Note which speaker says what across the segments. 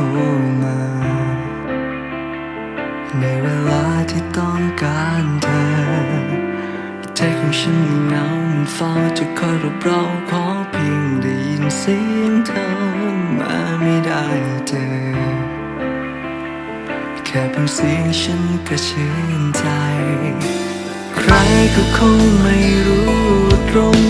Speaker 1: ต้องโทรมา ในเวลาที่ต้องการเธอใจของฉันมันเหงามันเฝ้าจะคอยรบเราขอเพียงได้ยินเสียงเธอมาไม่ได้เจอ แค่เพียงเสียงฉันก็ชื่นใจ ใครก็คงไม่รู้ตรง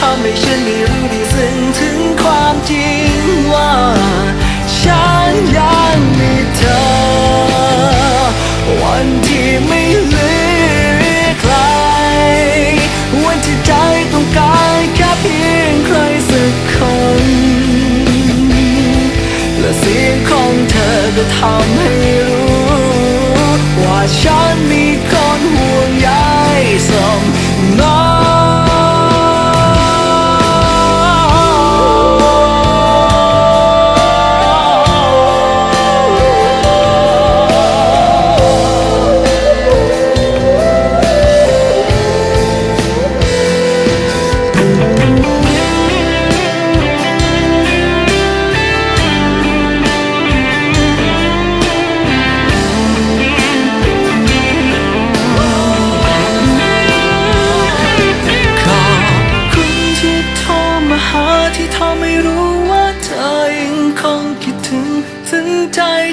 Speaker 1: ทำให้ฉันได้รู้ได้ซึ้งถึงความจริงว่า ฉันยังมีเธอ วันที่ไม่เหลือใคร วันที่ใจต้องการแค่เพียงใครสักคน และเสียงของเธอก็ทำให้รู้ ว่าฉันมีคน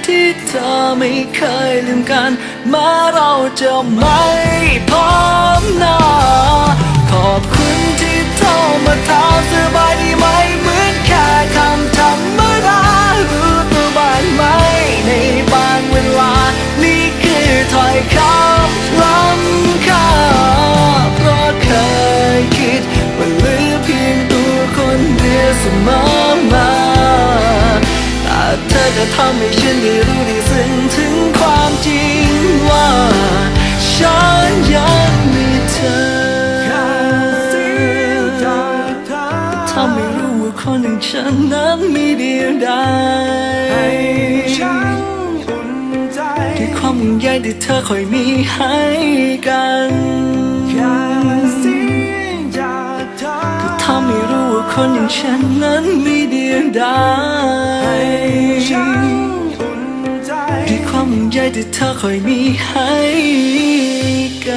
Speaker 1: ที่เธอไม่เคยลืมกัน มาเราจะไม่พบหน้าขอบ ทำให้ฉันได้รู้ได้ซึ้งถึงความจริงว่า ฉันยังมีเธอทำให้รู้ว่าคนอย่างฉันนั้นมีเดียวดาย
Speaker 2: ฉันอุ่นใจ
Speaker 1: ที่ความห่วงใยที่เธอคอยมีให้กัน
Speaker 2: แค่เสียงจากเธอ
Speaker 1: ทำให้รู้ว่าคนอย่างฉันนั้นมีเดียวดาย ที่เธอคอยมีให้กัน